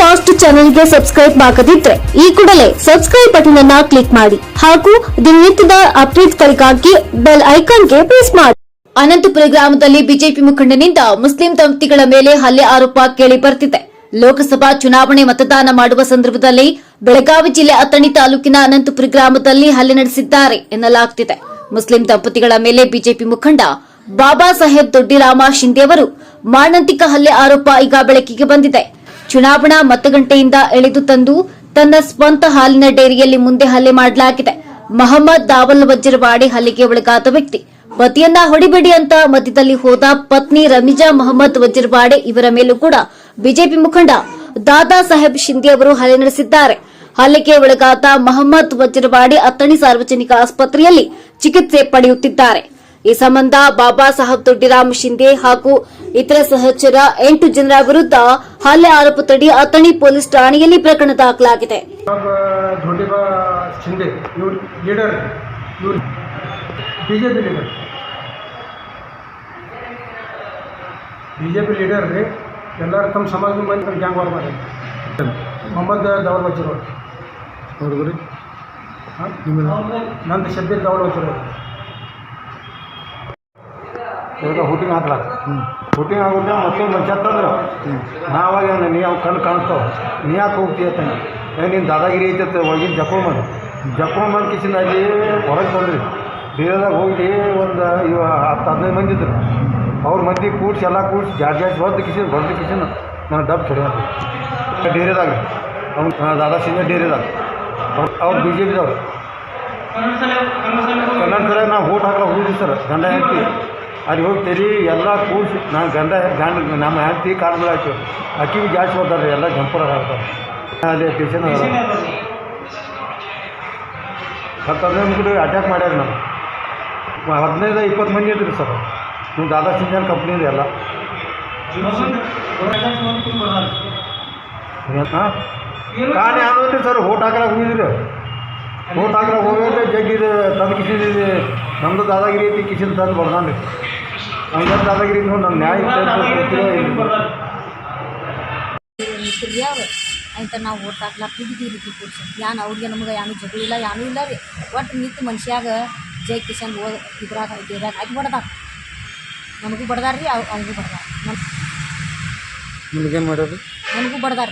Fast ಚಾನೆಲ್ಗೆ subscribe ಆಗದಿದ್ರೆ ಈ ಕೂಡಲೇ ಸಬ್ಸ್ಕ್ರೈಬ್ ಬಟನ್ ಅನ್ನ ಕ್ಲಿಕ್ ಮಾಡಿ ಹಾಗೂ ದಿನನಿತ್ಯದ ಅಪ್ಡೇಟ್ಗಳಿಗಾಗಿ ಬೆಲ್ ಐಕಾನ್ಗೆ ಪ್ರೆಸ್ ಮಾಡಿ. ಅನಂತಪುರ ಗ್ರಾಮದಲ್ಲಿ ಬಿಜೆಪಿ ಮುಖಂಡನಿಂದ ಮುಸ್ಲಿಂ ದಂಪತಿಗಳ ಮೇಲೆ ಹಲ್ಲೆ ಆರೋಪ ಕೇಳಿ ಬರ್ತಿದೆ. ಲೋಕಸಭಾ ಚುನಾವಣೆ ಮತದಾನ ಮಾಡುವ ಸಂದರ್ಭದಲ್ಲಿ ಬೆಳಗಾವಿ ಜಿಲ್ಲೆ ಅಥಣಿ ತಾಲೂಕಿನ ಅನಂತಪುರ ಗ್ರಾಮದಲ್ಲಿ ಹಲ್ಲೆ ನಡೆಸಿದ್ದಾರೆ ಎನ್ನಲಾಗುತ್ತಿದೆ ಮುಸ್ಲಿಂ ದಂಪತಿಗಳ ಮೇಲೆ ಬಿಜೆಪಿ ಮುಖಂಡ ಬಾಬಾ ಸಾಹೇಬ್ ದೊಡ್ಡಿರಾಮ ಶಿಂದೆ ಅವರು ಮಾನಂತಿಕ ಹಲ್ಲೆ ಆರೋಪ ಈಗ ಬೆಳಕಿಗೆ ಬಂದಿದೆ. ಚುನಾವಣಾ ಮತಗಂಟೆಯಿಂದ ಎಳೆದು ತಂದು ತನ್ನ ಸ್ವಂತ ಹಾಲಿನ ಡೈರಿಯಲ್ಲಿ ಮುಂದೆ ಹಲ್ಲೆ ಮಾಡಲಾಗಿದೆ. ಮಹಮ್ಮದ್ ದಾವಲ್ ವಜ್ರವಾಡಿ ಹಲ್ಲೆಗೆ ಒಳಗಾದ ವ್ಯಕ್ತಿ, ಪತಿಯನ್ನ ಹೊಡಿಬೇಡಿ ಅಂತ ಮಧ್ಯದಲ್ಲಿ ಹೋದ ಪತ್ನಿ ರಮಿಜಾ ಮೊಹಮ್ಮದ್ ವಜ್ರವಾಡೆ ಇವರ ಮೇಲೂ ಕೂಡ ಬಿಜೆಪಿ ಮುಖಂಡ ದಾದಾ ಸಾಹೇಬ್ ಶಿಂದೆ ಅವರು ಹಲ್ಲೆ ನಡೆಸಿದ್ದಾರೆ. ಹಲ್ಲೆಗೆ ಒಳಗಾದ ಮಹಮ್ಮದ್ ವಜ್ರವಾಡಿ ಅತ್ತಣಿ ಸಾರ್ವಜನಿಕ ಆಸ್ಪತ್ರೆಯಲ್ಲಿ ಚಿಕಿತ್ಸೆ ಪಡೆಯುತ್ತಿದ್ದಾರೆ. ಈ ಸಂಬಂಧ ಬಾಬಾ ಸಾಹೇಬ್ ದೊಡ್ಡಿರಾಮ್ ಶಿಂದೆ ಹಾಗೂ ಇತರ ಸಹಚರ ಎಂಟು ಜನರ ವಿರುದ್ಧ ಹಲ್ಲೆ ಆರೋಪದಡಿ ಅಥಣಿ ಪೊಲೀಸ್ ಠಾಣೆಯಲ್ಲಿ ಪ್ರಕರಣ ದಾಖಲಾಗಿದೆ. ಬಿಜೆಪಿ ಲೀಡರ್ ರೀ. ಎಲ್ಲರೂ ತಮ್ಮ ಸಮಾಜದ ಮಂದಿ ತಮ್ಮ ಗ್ಯಾಂಗ್ ವಾರ್ ಮಾಡಿ ಮೊಹಮ್ಮದ್ ದವಲ್ ಹುಡುಗರು ನಂದು ಶಬ್ಬೀರ್ ದವಲ್ ಇವಾಗ ಹುಟ್ಟಿಂಗ್ ಹಾಕ್ಲಾಕ ಹುಟ್ಟಿಂಗ್ ಆಗುತ್ತೆ ಮತ್ತೊಂದು ಮನುಷ್ಯ ತಂದ್ರು. ನಾವಾಗ ನೀ ಅವು ಕಣ್ಣು ಕಾಣಿಸ್ತಾವ. ನೀ ಯಾಕೆ ಹೋಗ್ತೀಯ ತಾನೆ ಏ ನೀನು ದಾದಾಗಿರಿ ಐತೆ ಒಳಗಿನ ಜಪ್ಪ ಮಾಡಿ ಕಿಶನ್ ಅಲ್ಲಿ ಹೊರಗೆ ಬಂದ್ರಿ ಬೇರೆದಾಗ ಹೋಗಿ ಒಂದು ಇವ ಹತ್ತು ಹದಿನೈದು ಮಂದಿ ಇದ್ರು. ಅವ್ರ ಮಂದಿ ಕೂಡ್ಸಿ ಎಲ್ಲ ಕೂಡ್ಸಿ ಜಾಡ್ ಜಾಡ್ ಹೊದ್ದು ಕಿಶನ್ ಬರ್ದು ಕಿಶನ್ ನಾನು ಡಬ್ ಹೊಡೆ ಡೇರೆದಾಗ. ಅವ್ನು ದಾದಾ ಸಿಂಗ ಡೇರೆದಾಗ. ಅವ್ರು ಅವ್ರು ಬಿ ಜೆ ಪಿದವ್ರು ಕನ್ನಡ ಸರ ನಾವು ಓಟ್ ಹಾಕಲ್ಲ ಹೋಗಿದ್ವಿ ಸರ್. ಗಂಡ ಹೆಂಡತಿ. ಅಲ್ಲಿ ಹೋಗ್ತೀರಿ ಎಲ್ಲ ಕೂಡಿಸಿ ನಾನು ಗಂಡ ಗಂಡ ನಮ್ಮ ಹೆಂಡತಿ ಕಾಲು ಹಾಕಿ ಅಕ್ಕಿಗೆ ಜಾಸ್ತಿ ಹೋದಾರೆ ಎಲ್ಲ ಜಂಪರ ಹಾಕ್ತಾರೆ. ಅಲ್ಲಿ ಪೇಷನ್ ಹತ್ತು ಹದಿನೈದು ಕೂಡ ಅಟ್ಯಾಕ್ ಮಾಡ್ಯಾರ ನಾನು ಹದಿನೈದು ಇಪ್ಪತ್ತು ಮಂದಿ ಇದ್ರಿ ಸರ್. ನೀವು ದಾದಾ ಸಿಂಜನ್ ಕಂಪ್ನಿ ಇದೆ ಎಲ್ಲ. ಹಾಂ ಕಾಣೆ ಅನ್ನೋದ್ರಿ ಸರ್ ಓಟ್ ಹಾಕಲಾಕ ಹೋಗಿದ್ರಿ. ಓಟ್ ಹಾಕಲಾಕ ಹೋಗಿದ್ರೆ ಜಗ್ಗಿದು ತಂದು ಕಿಸಿದ ನಮ್ಮದು ದಾದಾಗಿರಿ ಐತಿ ಕಿಸಿನ ತಂದು ಬಡ್ದಾನ್ರಿ. ಹಂಗೆ ದಾದಾಗಿರಿ ನಮ್ಮ ನ್ಯಾಯ ಇತ್ತು ಅಂತ ನಾವು ಓಟ್ ಹಾಕ್ಲಾಕ ರೀತಿ ಕೂಡ್ಸ. ಯಾನ್ ಅವ್ರಿಗೆ ನಮ್ಗೆ ಯಾನು ಜಗಳ ಇಲ್ಲ ಯಾನೂ ಇಲ್ಲ ರೀ. ಒಟ್ಟು ನಿಂತು ಮನುಷ್ಯಾಗ ಜೈ ಕಿಶನ್ ಓ ಇದ್ರಾಗ ಇದ್ರಾಗ ಹಾಕಿ ಬಡ್ದಾರ. ನಮಗೂ ಬಡ್ದಾರ ರೀ ಅವ್ರಿಗೂ ಬಡದಾರ. ಬಡ್ದಾರ ನಮ್ ನಿಮ್ಗೇನು ಮಾಡೋದು? ನನಗೂ ಬಡ್ದಾರ